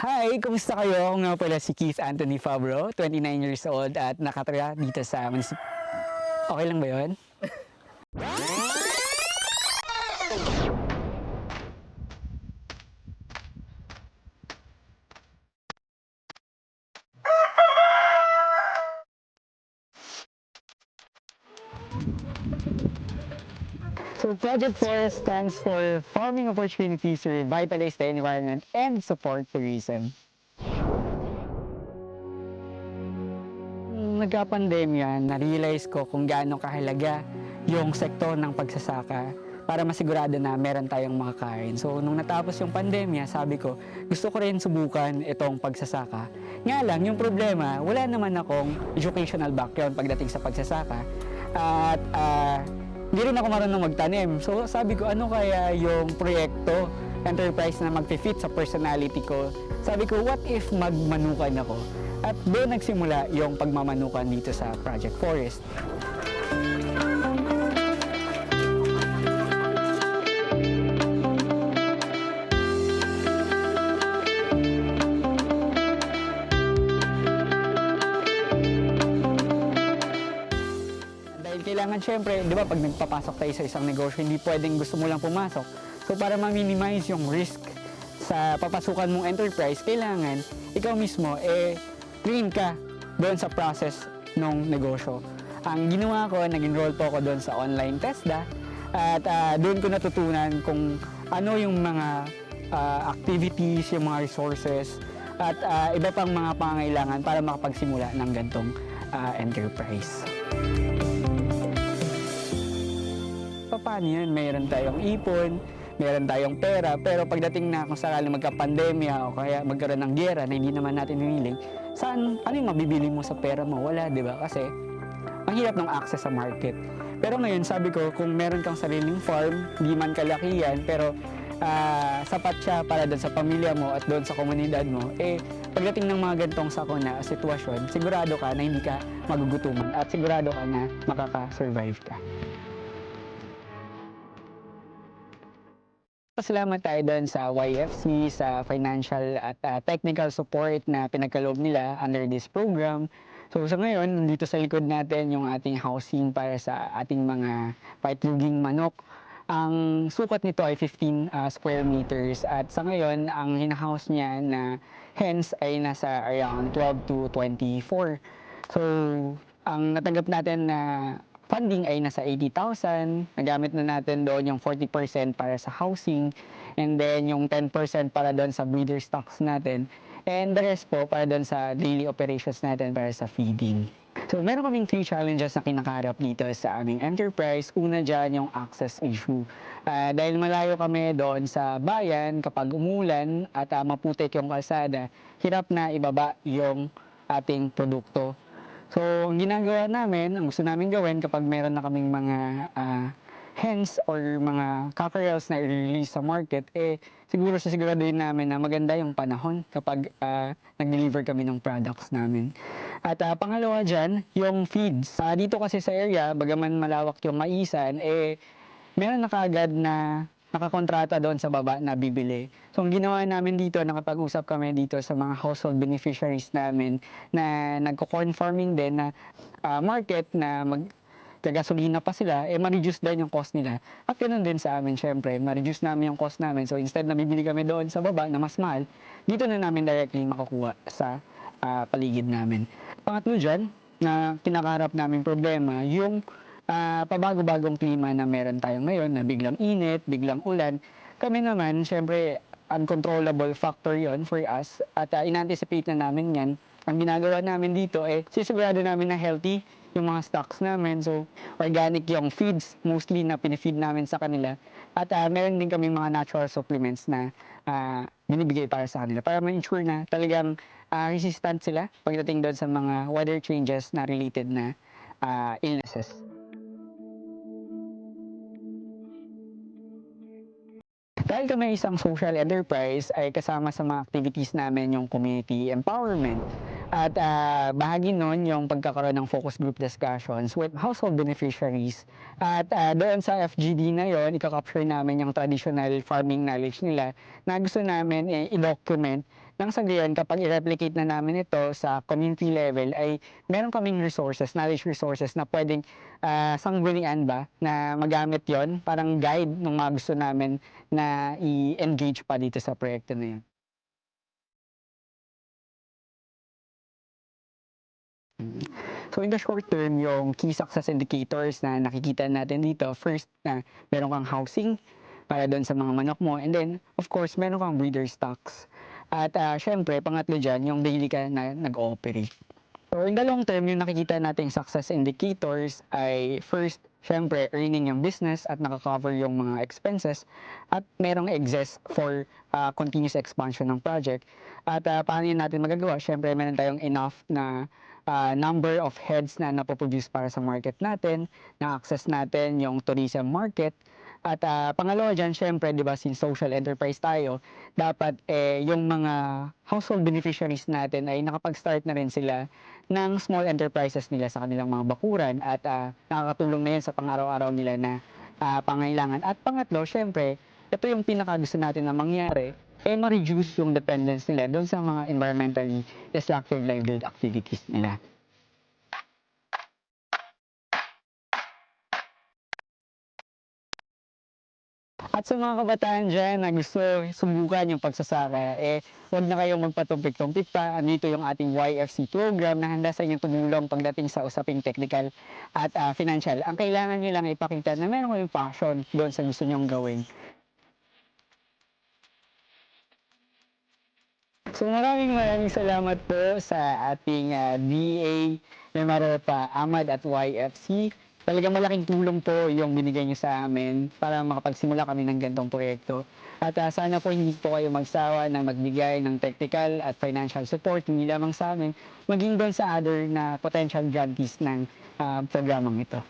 Hi, kumusta kayo? Ako nga pala si Keith Anthony Fabro, 29 years old at nakatira dito sa. Okay lang ba yun? So Project Forest stands for Farming Opportunities to Revitalize the Environment and Support Tourism. Nagka-pandemya, na-realize ko kung gaano kahalaga yung sektor ng pagsasaka para masigurado na meron tayong makakain. So, nung natapos yung pandemya, sabi ko, gusto ko rin subukan itong pagsasaka. Nga lang, yung problema, wala naman akong educational background pagdating sa pagsasaka. At ah, hindi rin ako marunong magtanim. So sabi ko, ano kaya yung proyekto, enterprise na mag-fit sa personality ko? Sabi ko, what if magmanukan ako? At doon nagsimula yung pagmamanukan dito sa Project Forest. Kailangan syempre, di ba pag nagpapasok tayo sa isang negosyo, hindi pwedeng gusto mo lang pumasok. So para ma-minimize yung risk sa papasukan mong enterprise, kailangan ikaw mismo eh train ka doon sa process ng negosyo. Ang ginawa ko, nag-enroll po ako doon sa online TESDA at ah, doon ko natutunan kung ano yung mga ah, activities, yung mga resources at ah, iba pang mga pangailangan para makapagsimula ng gantong ah, enterprise. Paano yun? Mayroon tayong ipon, mayroon tayong pera, pero pagdating na kung sakaling magka-pandemya o kaya magkaroon ng gera na hindi naman natin hiniling, saan, ano yung mabibili mo sa pera mo? Wala, di ba? Kasi ang ng access sa market. Pero ngayon, sabi ko, kung meron kang sariling farm, di man kalakihan, pero ah, sapat siya para doon sa pamilya mo at doon sa komunidad mo, eh, pagdating ng mga gantong sakuna sitwasyon, sigurado ka na hindi ka magugutuman at sigurado ka na makaka-survive ka. Pasalamat tayo doon sa YFC, sa financial at uh, technical support na pinagkaloob nila under this program. So sa ngayon, nandito sa likod natin yung ating housing para sa ating mga paitluging manok. Ang sukat nito ay 15 uh, square meters at sa ngayon, ang hinahouse niya na hens ay nasa around 12 to 24. So, ang natanggap natin na funding ay nasa 80,000. Nagamit na natin doon yung 40% para sa housing and then yung 10% para doon sa breeder stocks natin. And the rest po para doon sa daily operations natin para sa feeding. So, meron kaming three challenges na kinakaharap dito sa aming enterprise. Una dyan yung access issue. Ah, dahil malayo kami doon sa bayan, kapag umulan at ah, maputik yung kalsada, hirap na ibaba yung ating produkto. So, ang ginagawa namin, ang gusto namin gawin kapag meron na kaming mga ah, hens or mga cockerels na i-release sa market, eh, siguro sasiguraduhin namin na maganda yung panahon kapag ah, nag-deliver kami ng products namin. At ah, pangalawa dyan, yung feeds. Ah, dito kasi sa area, bagaman malawak yung maisan, eh, meron na kaagad na nakakontrata doon sa baba na bibili. So, ang ginawa namin dito, nakapag-usap kami dito sa mga household beneficiaries namin na nagko-corn farming din na ah, market na mag kagasolina pa sila, eh ma-reduce din yung cost nila. At ganun din sa amin, syempre, ma-reduce namin yung cost namin. So, instead na bibili kami doon sa baba na mas mahal, dito na namin directly makukuha sa ah, paligid namin. Pangatlo dyan, na kinakaharap namin problema, yung ah, pabago-bagong klima na meron tayo ngayon, na biglang init, biglang ulan. Kami naman, syempre, uncontrollable factor yon for us at uh, in-anticipate na namin yan. Ang ginagawa namin dito eh, sisigurado namin na healthy yung mga stocks namin. So, organic yung feeds mostly na pinifeed namin sa kanila. At ah, meron din kami mga natural supplements na ah, binibigay para sa kanila para ma-ensure na talagang ah, resistant sila pagdating doon sa mga weather changes na related na ah, illnesses. Dahil kami isang social enterprise ay kasama sa mga activities namin yung community empowerment. At ah, bahagi nun yung pagkakaroon ng focus group discussions with household beneficiaries. At ah, doon sa FGD na yon, ika-capture namin yung traditional farming knowledge nila na gusto namin eh, i-document nang sa gayon, kapag i-replicate na namin ito sa community level, ay meron kaming resources, knowledge resources na pwedeng uh, sanggunian ba na magamit yon parang guide ng mga gusto namin na i-engage pa dito sa proyekto na yun. So in the short term, yung key success indicators na nakikita natin dito, first na meron kang housing para doon sa mga manok mo. And then, of course, meron kang breeder stocks. At uh, syempre, pangatlo dyan, yung daily ka na nag-ooperate. So in the long term, yung nakikita nating success indicators ay first, syempre, earning yung business at nakakover yung mga expenses at merong excess for uh, continuous expansion ng project. At uh, paano yun natin magagawa? Syempre, meron tayong enough na uh, number of heads na napoproduce para sa market natin, na-access natin yung tourism market, at uh, pangalawa dyan, syempre, di ba, since social enterprise tayo, dapat eh, yung mga household beneficiaries natin ay nakapag-start na rin sila ng small enterprises nila sa kanilang mga bakuran at uh, nakakatulong na yun sa pang-araw-araw nila na uh, pangailangan. At pangatlo, syempre, ito yung pinaka gusto natin na mangyari, eh ma-reduce yung dependence nila doon sa mga environmentally destructive livelihood activities nila. At sa mga kabataan dyan na gusto subukan yung pagsasaka, eh, huwag na kayong magpatumpik-tumpik pa. Andito yung ating YFC program na handa sa inyong tumulong pagdating sa usaping technical at uh, financial. Ang kailangan nyo lang ipakita na meron kayong passion doon sa gusto nyong gawin. So maraming maraming salamat po sa ating uh, DA Lemarota Ahmad at YFC talagang malaking tulong po yung binigay niyo sa amin para makapagsimula kami ng ganitong proyekto. At uh, sana po hindi po kayo magsawa na magbigay ng technical at financial support hindi lamang sa amin, maging doon sa other na potential grantees ng uh, programang ito.